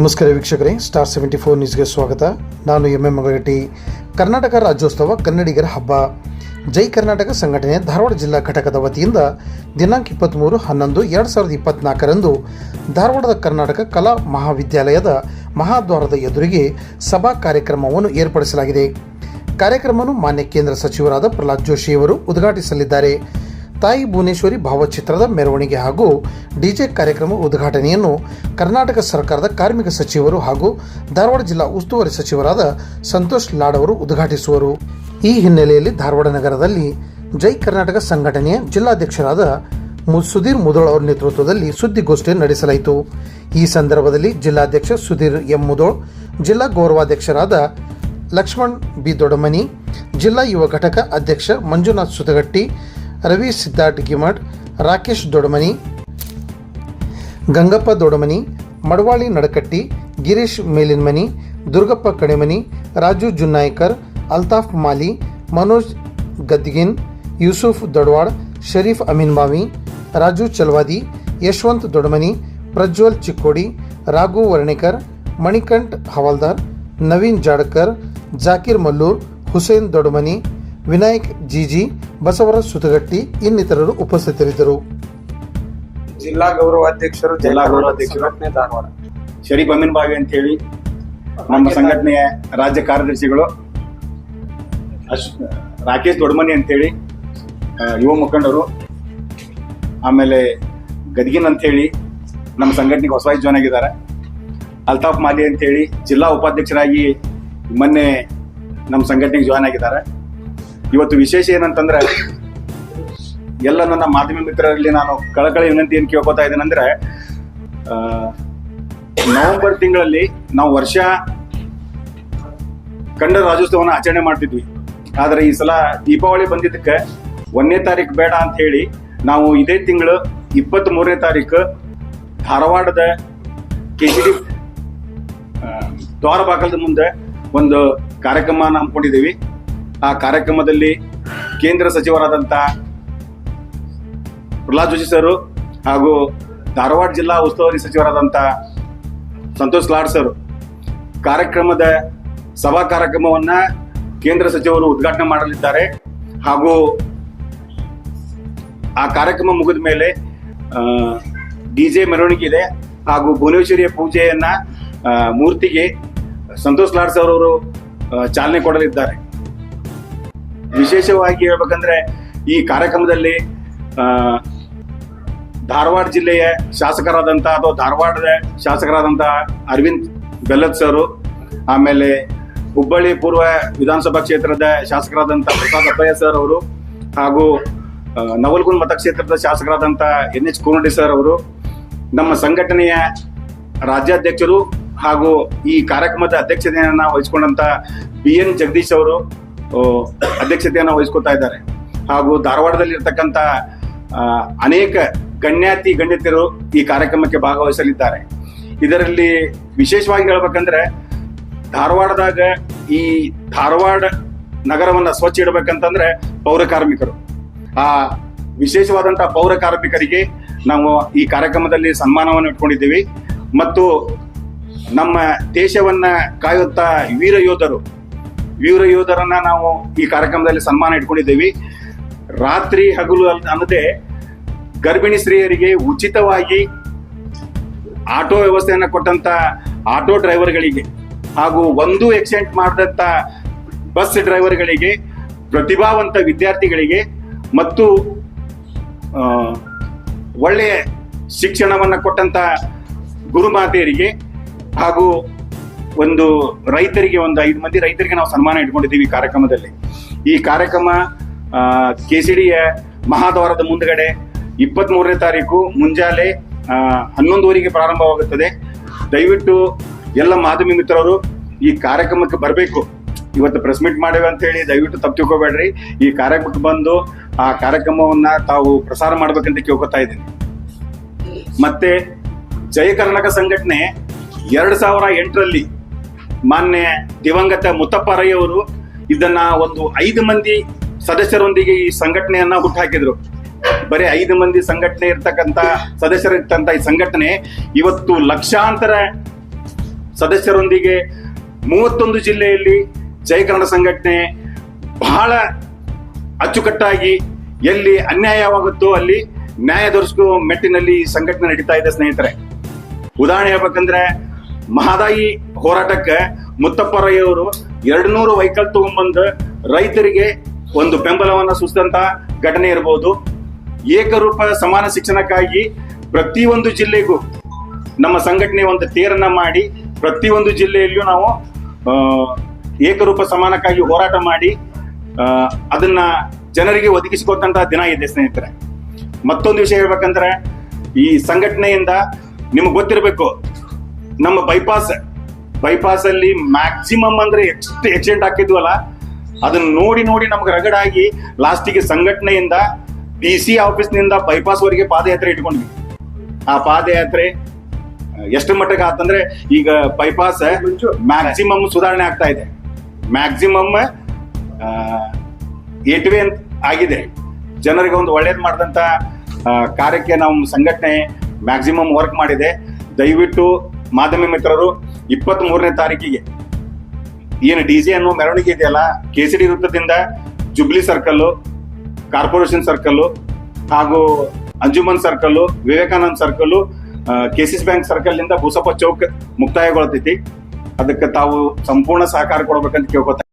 ನಮಸ್ಕಾರ ವೀಕ್ಷಕರೇ star seventy four ನ್ಯೂಸ್ಗೆ ಸ್ವಾಗತ. ನಾನು ಎಂ ಎಂ ಮಗಳಗಟ್ಟಿ ಕರ್ನಾಟಕ ರಾಜ್ಯೋತ್ಸವ ಕನ್ನಡಿಗರ ಹಬ್ಬ. ಜೈ ಕರ್ನಾಟಕ ಸಂಘಟನೆ ಧಾರವಾಡ ಜಿಲ್ಲಾ ಘಟಕದ ವತಿಯಿಂದ ದಿನಾಂಕ ಇಪ್ಪತ್ತ್ಮೂರು ಹನ್ನೊಂದು ಎರಡು ಸಾವಿರದ ಇಪ್ಪತ್ತ್ನಾಲ್ಕರಂದು ಧಾರವಾಡದ ಕರ್ನಾಟಕ ಕಲಾ ಮಹಾವಿದ್ಯಾಲಯದ ಮಹಾದ್ವಾರದ ಎದುರಿಗೆ ಸಭಾ ಕಾರ್ಯಕ್ರಮವನ್ನು ಏರ್ಪಡಿಸಲಾಗಿದೆ. ಕಾರ್ಯಕ್ರಮವನ್ನು ಮಾನ್ಯ ಕೇಂದ್ರ ಸಚಿವರಾದ ಪ್ರಹ್ಲಾದ್ ಜೋಶಿಯವರು ಉದ್ಘಾಟಿಸಲಿದ್ದಾರೆ. ತಾಯಿ ಭುವನೇಶ್ವರಿ ಭಾವಚಿತ್ರದ ಮೆರವಣಿಗೆ ಹಾಗೂ ಡಿಜೆ ಕಾರ್ಯಕ್ರಮ ಉದ್ಘಾಟನೆಯನ್ನು ಕರ್ನಾಟಕ ಸರ್ಕಾರದ ಕಾರ್ಮಿಕ ಸಚಿವರು ಹಾಗೂ ಧಾರವಾಡ ಜಿಲ್ಲಾ ಉಸ್ತುವಾರಿ ಸಚಿವರಾದ ಸಂತೋಷ್ ಲಾಡ್ ಅವರು ಉದ್ಘಾಟಿಸುವರು. ಈ ಹಿನ್ನೆಲೆಯಲ್ಲಿ ಧಾರವಾಡ ನಗರದಲ್ಲಿ ಜೈ ಕರ್ನಾಟಕ ಸಂಘಟನೆಯ ಜಿಲ್ಲಾಧ್ಯಕ್ಷರಾದ ಸುಧೀರ್ ಮುದೋಳ್ ಅವರ ನೇತೃತ್ವದಲ್ಲಿ ಸುದ್ದಿಗೋಷ್ಠಿಯನ್ನು ನಡೆಸಲಾಯಿತು. ಈ ಸಂದರ್ಭದಲ್ಲಿ ಜಿಲ್ಲಾಧ್ಯಕ್ಷ ಸುಧೀರ್ ಎಂ ಮುದೋಳ್, ಜಿಲ್ಲಾ ಗೌರವಾಧ್ಯಕ್ಷರಾದ ಲಕ್ಷ್ಮಣ್ ಬಿ ದೊಡಮನಿ ಜಿಲ್ಲಾ ಯುವ ಘಟಕ ಅಧ್ಯಕ್ಷ ಮಂಜುನಾಥ್ ಸುತಗಟ್ಟಿ ರವಿ ಸಿದ್ಧಾರ್ಥ ಗಿಮಠ್ ರಾಕೇಶ್ ದೊಡಮನಿ, ಗಂಗಪ್ಪ ದೊಡಮನಿ, ಮಡವಾಳಿ ನಡಕಟ್ಟಿ, ಗಿರೀಶ್ ಮೇಲಿನ್ಮನಿ, ದುರ್ಗಪ್ಪ ಕಡೆಮನಿ ರಾಜು ಜುನ್ನಾಯ್ಕರ್, ಅಲ್ತಾಫ್ ಮಾಲಿ, ಮನೋಜ್ ಗದ್ಗಿನ್, ಯೂಸುಫ್ ದೊಡವಾಡ್ ಶರೀಫ್ ಅಮೀನ್ಬಾವಿ, ರಾಜು ಚಲ್ವಾದಿ, ಯಶವಂತ್ ದೊಡಮನಿ, ಪ್ರಜ್ವಲ್ ಚಿಕ್ಕೋಡಿ, ರಾಘು ವರ್ಣಿಕರ್, ಮಣಿಕಂಠ್ ಹವಾಲ್ದಾರ್, ನವೀನ್ ಜಾಡಕರ್, ಜಾಕಿರ್ ಮಲ್ಲೂರ್, ಹುಸೇನ್ ದೊಡಮನಿ ವಿನಾಯಕ್ ಜಿಜಿ ಬಸವರಾಜ್ ಸುತಗಟ್ಟಿ ಇನ್ನಿತರರು ಉಪಸ್ಥಿತರಿದ್ದರು. ಜಿಲ್ಲಾ ಗೌರವಾಧ್ಯಕ್ಷರು ಜಿಲ್ಲಾ ಗೌರವ ಅಧ್ಯಕ್ಷರು. ಧಾರವಾಡ. ಶರೀಫ್ ಅಮೀನ್ ಬಾವಿ ಅಂತ ಹೇಳಿ ನಮ್ಮ ಸಂಘಟನೆಯ ರಾಜ್ಯ ಕಾರ್ಯದರ್ಶಿಗಳು ಅಶ್ ರಾಕೇಶ್ ದೊಡ್ಮನಿ ಅಂತೇಳಿ ಯುವ ಮುಖಂಡರು ಆಮೇಲೆ ಗದಗಿನ್ ಅಂತೇಳಿ ನಮ್ಮ ಸಂಘಟನೆಗೆ ಹೊಸವಾಗಿ ಜಾಯ್ನ್ ಆಗಿದ್ದಾರೆ. ಅಲ್ತಾಫ್ ಮಾಲಿ ಅಂತೇಳಿ ಜಿಲ್ಲಾ ಉಪಾಧ್ಯಕ್ಷರಾಗಿ ಮೊನ್ನೆ ನಮ್ಮ ಸಂಘಟನೆಗೆ ಜಾಯ್ನ್ ಆಗಿದ್ದಾರೆ. ಇವತ್ತು ವಿಶೇಷ ಏನಂತಂದ್ರೆ, ಎಲ್ಲ ನನ್ನ ಮಾಧ್ಯಮ ಮಿತ್ರರಲ್ಲಿ ನಾನು ಕಳಕಳಿ ವಿನಂತಿ ಏನು ಕೇಳ್ಕೊತಾ ಇದ್ದೇನೆ ಅಂದ್ರೆ ನವೆಂಬರ್ ತಿಂಗಳಲ್ಲಿ ನಾವು ವರ್ಷ ಕಂಡ ರಾಜ್ಯೋತ್ಸವನ ಆಚರಣೆ ಮಾಡ್ತಿದ್ವಿ. ಆದ್ರೆ ಈ ಸಲ ದೀಪಾವಳಿ ಬಂದಿದ್ದಕ್ಕೆ ಒಂದನೇ ತಾರೀಕು ಬೇಡ ಅಂತ ಹೇಳಿ ನಾವು ಇದೇ ತಿಂಗಳು ಇಪ್ಪತ್ತ್ ಮೂರನೇ ತಾರೀಕು ಧಾರವಾಡದ ಕೆ ಜಿ ದ್ವಾರ ಬಾಗಲದ ಮುಂದೆ ಒಂದು ಕಾರ್ಯಕ್ರಮ ಹಮ್ಮಿಕೊಂಡಿದ್ದೀವಿ. ಆ ಕಾರ್ಯಕ್ರಮದಲ್ಲಿ ಕೇಂದ್ರ ಸಚಿವರಾದಂತ ಪ್ರಹ್ಲಾದ್ ಜೋಶಿ ಸರ್ ಹಾಗೂ ಧಾರವಾಡ ಜಿಲ್ಲಾ ಉಸ್ತುವಾರಿ ಸಚಿವರಾದಂತ ಸಂತೋಷ್ ಲಾಡ್ ಸರ್ ಕಾರ್ಯಕ್ರಮದ ಸಭಾ ಕಾರ್ಯಕ್ರಮವನ್ನ ಕೇಂದ್ರ ಸಚಿವರು ಉದ್ಘಾಟನೆ ಮಾಡಲಿದ್ದಾರೆ ಹಾಗೂ ಆ ಕಾರ್ಯಕ್ರಮ ಮುಗಿದ ಮೇಲೆ ಡಿಜೆ ಮೆರವಣಿಗೆ ಇದೆ ಹಾಗೂ ಭುವನೇಶ್ವರಿಯ ಪೂಜೆಯನ್ನ ಮೂರ್ತಿಗೆ ಸಂತೋಷ್ ಲಾಡ್ ಸರ್ ಅವರು ಚಾಲನೆ ಕೊಡಲಿದ್ದಾರೆ. ವಿಶೇಷವಾಗಿ ಹೇಳ್ಬೇಕಂದ್ರೆ ಈ ಕಾರ್ಯಕ್ರಮದಲ್ಲಿ ಧಾರವಾಡ ಜಿಲ್ಲೆಯ ಶಾಸಕರಾದಂಥ ಅಥವಾ ಧಾರವಾಡದ ಶಾಸಕರಾದಂಥ ಅರವಿಂದ್ ಬೆಲ್ಲದ್ ಸರು, ಆಮೇಲೆ ಹುಬ್ಬಳ್ಳಿ ಪೂರ್ವ ವಿಧಾನಸಭಾ ಕ್ಷೇತ್ರದ ಶಾಸಕರಾದಂಥ ಪ್ರಸಾದ್ ಅಪ್ಪಯ್ಯ ಸರ್ ಅವರು ಹಾಗೂ ನವಲ್ಗುಂದ್ ಮತಕ್ಷೇತ್ರದ ಶಾಸಕರಾದಂಥ ಎನ್ ಎಚ್ ಕೋನಡಿ ಸರ್ ಅವರು, ನಮ್ಮ ಸಂಘಟನೆಯ ರಾಜ್ಯಾಧ್ಯಕ್ಷರು ಹಾಗೂ ಈ ಕಾರ್ಯಕ್ರಮದ ಅಧ್ಯಕ್ಷತೆಯನ್ನು ವಹಿಸಿಕೊಂಡಂತ ಬಿ ಎನ್ ಜಗದೀಶ್ ಅವರು ಅಧ್ಯಕ್ಷತೆಯನ್ನ ವಹಿಸ್ಕೊತಾ ಇದ್ದಾರೆ. ಹಾಗೂ ಧಾರವಾಡದಲ್ಲಿ ಇರ್ತಕ್ಕಂಥ ಅನೇಕ ಗಣ್ಯಾತಿ, ಗಣ್ಯತಿಯರು ಈ ಕಾರ್ಯಕ್ರಮಕ್ಕೆ ಭಾಗವಹಿಸಲಿದ್ದಾರೆ. ಇದರಲ್ಲಿ ವಿಶೇಷವಾಗಿ ಹೇಳ್ಬೇಕಂದ್ರೆ, ಧಾರವಾಡದಾಗ ಈ ಧಾರವಾಡ ನಗರವನ್ನ ಸ್ವಚ್ಛ ಇಡಬೇಕಂತಂದ್ರೆ ಪೌರ ಕಾರ್ಮಿಕರು. ಆ ವಿಶೇಷವಾದಂತಹ ಪೌರ ಕಾರ್ಮಿಕರಿಗೆ ನಾವು ಈ ಕಾರ್ಯಕ್ರಮದಲ್ಲಿ ಸನ್ಮಾನವನ್ನು ಇಟ್ಕೊಂಡಿದ್ದೀವಿ. ಮತ್ತು ನಮ್ಮ ದೇಶವನ್ನ ಕಾಯುತ್ತಾ ವೀರ ಯೋಧರು ವೀರ ಯೋಧರನ್ನ ನಾವು ಈ ಕಾರ್ಯಕ್ರಮದಲ್ಲಿ ಸನ್ಮಾನ ಇಟ್ಕೊಂಡಿದ್ದೀವಿ. ರಾತ್ರಿ ಹಗಲು ಅಲ್- ಅನ್ನದೇ ಗರ್ಭಿಣಿ ಸ್ತ್ರೀಯರಿಗೆ ಉಚಿತವಾಗಿ ಆಟೋ ವ್ಯವಸ್ಥೆಯನ್ನು ಕೊಟ್ಟಂತ ಆಟೋ ಡ್ರೈವರ್ಗಳಿಗೆ ಹಾಗೂ ಒಂದು ಎಕ್ಸಿಡೆಂಟ್ ಮಾಡಿದಂತ ಬಸ್ ಡ್ರೈವರ್ಗಳಿಗೆ, ಪ್ರತಿಭಾವಂತ ವಿದ್ಯಾರ್ಥಿಗಳಿಗೆ ಮತ್ತು ಒಳ್ಳೆಯ ಶಿಕ್ಷಣವನ್ನು ಕೊಟ್ಟಂತ ಗುರುಮಾತೆಯರಿಗೆ ಹಾಗೂ ಒಂದು ರೈತರಿಗೆ ಒಂದು ಐದು ಮಂದಿ ರೈತರಿಗೆ ನಾವು ಸನ್ಮಾನ ಇಟ್ಕೊಂಡಿದ್ದೀವಿ ಈ ಕಾರ್ಯಕ್ರಮದಲ್ಲಿ. ಈ ಕಾರ್ಯಕ್ರಮ ಕೆ ಮಹಾದ್ವಾರದ ಮುಂದಗಡೆ ಇಪ್ಪತ್ತ್ ಮೂರನೇ ತಾರೀಕು ಮುಂಜಾನೆ ಹನ್ನೊಂದುವರೆಗೆ ಪ್ರಾರಂಭವಾಗುತ್ತದೆ. ದಯವಿಟ್ಟು ಎಲ್ಲ ಮಾಧ್ಯಮ ಮಿತ್ರರು ಈ ಕಾರ್ಯಕ್ರಮಕ್ಕೆ ಬರಬೇಕು. ಇವತ್ತು ಪ್ರೆಸ್ ಮೀಟ್ ಮಾಡಿವೆ ಅಂತ ಹೇಳಿ ದಯವಿಟ್ಟು ತಪ್ಪು ತಿಳ್ಕೊಬೇಡ್ರಿ. ಈ ಕಾರ್ಯಕ್ರಮಕ್ಕೆ ಬಂದು ಆ ಕಾರ್ಯಕ್ರಮವನ್ನ ತಾವು ಪ್ರಸಾರ ಮಾಡ್ಬೇಕಂತ ಕೇಳ್ಕೊತಾ ಇದ್ದೀನಿ. ಮತ್ತೆ ಜಯ ಕರ್ನಾಟಕ ಸಂಘಟನೆ ಎರಡ್ ಸಾವಿರ ಎಂಟರಲ್ಲಿ ಮಾನ್ಯ ದಿವಂಗತ ಮುತ್ತಪ್ಪ ರೈ ಅವರು ಇದನ್ನ ಒಂದು ಐದು ಮಂದಿ ಸದಸ್ಯರೊಂದಿಗೆ ಈ ಸಂಘಟನೆಯನ್ನ ಹುಟ್ಟುಹಾಕಿದ್ರು ಬರೀ ಐದು ಮಂದಿ ಸಂಘಟನೆ ಇರ್ತಕ್ಕಂತ ಸದಸ್ಯರಿರ್ತಂತ ಈ ಸಂಘಟನೆ ಇವತ್ತು ಲಕ್ಷಾಂತರ ಸದಸ್ಯರೊಂದಿಗೆ ಮೂವತ್ತೊಂದು ಜಿಲ್ಲೆಯಲ್ಲಿ ಜಯ ಕನ್ನಡ ಸಂಘಟನೆ ಬಹಳ ಅಚ್ಚುಕಟ್ಟಾಗಿ ಎಲ್ಲಿ ಅನ್ಯಾಯವಾಗುತ್ತೋ ಅಲ್ಲಿ ನ್ಯಾಯ ದೊರಕಿಸುವ ಮೆಟ್ಟಿನಲ್ಲಿ ಈ ಸಂಘಟನೆ ನಡೀತಾ ಇದೆ ಸ್ನೇಹಿತರೆ. ಉದಾಹರಣೆ ಹೇಳ್ಬೇಕಂದ್ರೆ ಮಹದಾಯಿ ಹೋರಾಟಕ್ಕೆ ಮುತ್ತಪ್ಪರಯ್ಯವರು ಎರಡು ನೂರು ವೆಹಿಕಲ್ ತಗೊಂಡ್ಬಂದು ರೈತರಿಗೆ ಒಂದು ಬೆಂಬಲವನ್ನು ಸೂಚಿಸಿದಂತ ಘಟನೆ ಇರಬಹುದು ಏಕರೂಪ ಸಮಾನ ಶಿಕ್ಷಣಕ್ಕಾಗಿ ಪ್ರತಿಯೊಂದು ಜಿಲ್ಲೆಗೂ ನಮ್ಮ ಸಂಘಟನೆ ಒಂದು ತೇರನ್ನ ಮಾಡಿ ಪ್ರತಿಯೊಂದು ಜಿಲ್ಲೆಯಲ್ಲೂ ನಾವು ಏಕರೂಪ ಸಮಾನಕ್ಕಾಗಿ ಹೋರಾಟ ಮಾಡಿ ಅದನ್ನ ಜನರಿಗೆ ಒದಗಿಸಿಕೊಟ್ಟಂತ ದಿನ ಇದೆ ಸ್ನೇಹಿತರೆ. ಮತ್ತೊಂದು ವಿಷಯ ಹೇಳ್ಬೇಕಂದ್ರೆ ಈ ಸಂಘಟನೆಯಿಂದ ನಿಮ್ಗೆ ಗೊತ್ತಿರಬೇಕು ನಮ್ಮ ಬೈಪಾಸ್ ಬೈಪಾಸ್ ಅಲ್ಲಿ ಮ್ಯಾಕ್ಸಿಮಮ್ ಅಂದ್ರೆ ಎಷ್ಟು ಆಕ್ಸಿಡೆಂಟ್ ಹಾಕಿದ್ವಲ್ಲ, ಅದನ್ನ ನೋಡಿ ನೋಡಿ ನಮ್ಗೆ ರಗಡಾಗಿ ಲಾಸ್ಟಿಗೆ ಸಂಘಟನೆಯಿಂದ ಡಿ ಸಿ ಆಫೀಸ್ನಿಂದ ಬೈಪಾಸ್ ವರೆಗೆ ಪಾದಯಾತ್ರೆ ಇಟ್ಕೊಂಡ್ವಿ. ಆ ಪಾದಯಾತ್ರೆ, ಎಷ್ಟು ಮಟ್ಟಕ್ಕೆ ಆತಂದ್ರೆ ಈಗ ಬೈಪಾಸ್ ಮ್ಯಾಕ್ಸಿಮಮ್ ಸುಧಾರಣೆ ಆಗ್ತಾ ಇದೆ. ಮ್ಯಾಕ್ಸಿಮಮ್ ಏಟ್ವೆ ಅಂತ ಆಗಿದೆ. ಜನರಿಗೆ ಒಂದು ಒಳ್ಳೇದು ಮಾಡಿದಂಥ ಕಾರ್ಯಕ್ಕೆ ನಾವು ಸಂಘಟನೆ ಮ್ಯಾಕ್ಸಿಮಮ್ ವರ್ಕ್ ಮಾಡಿದೆ. ದಯವಿಟ್ಟು ಮಾಧ್ಯಮ ಮಿತ್ರರು ಇಪ್ಪತ್ತ್ ಮೂರನೇ ತಾರೀಕಿಗೆ. ಏನು ಡಿ ಜೆ ಅನ್ನೋ ಮೆರವಣಿಗೆ ಇದೆಯಲ್ಲ? ಕೇಸರಿ ವೃತ್ತದಿಂದ ಜುಬ್ಲಿ ಸರ್ಕಲ್ ಕಾರ್ಪೊರೇಷನ್ ಸರ್ಕಲ್ ಹಾಗೂ Anjuman circle Vivekananda circle ಕೆಸಿಸ್ bank ಸರ್ಕಲ್ನಿಂದ ಬೂಸಪ್ಪ ಚೌಕ್ ಮುಕ್ತಾಯಗೊಳ್ತೈತಿ. ಅದಕ್ಕೆ ತಾವು ಸಂಪೂರ್ಣ ಸಹಕಾರ ಕೊಡ್ಬೇಕಂತ ಕೇಳ್ಕೊತಾ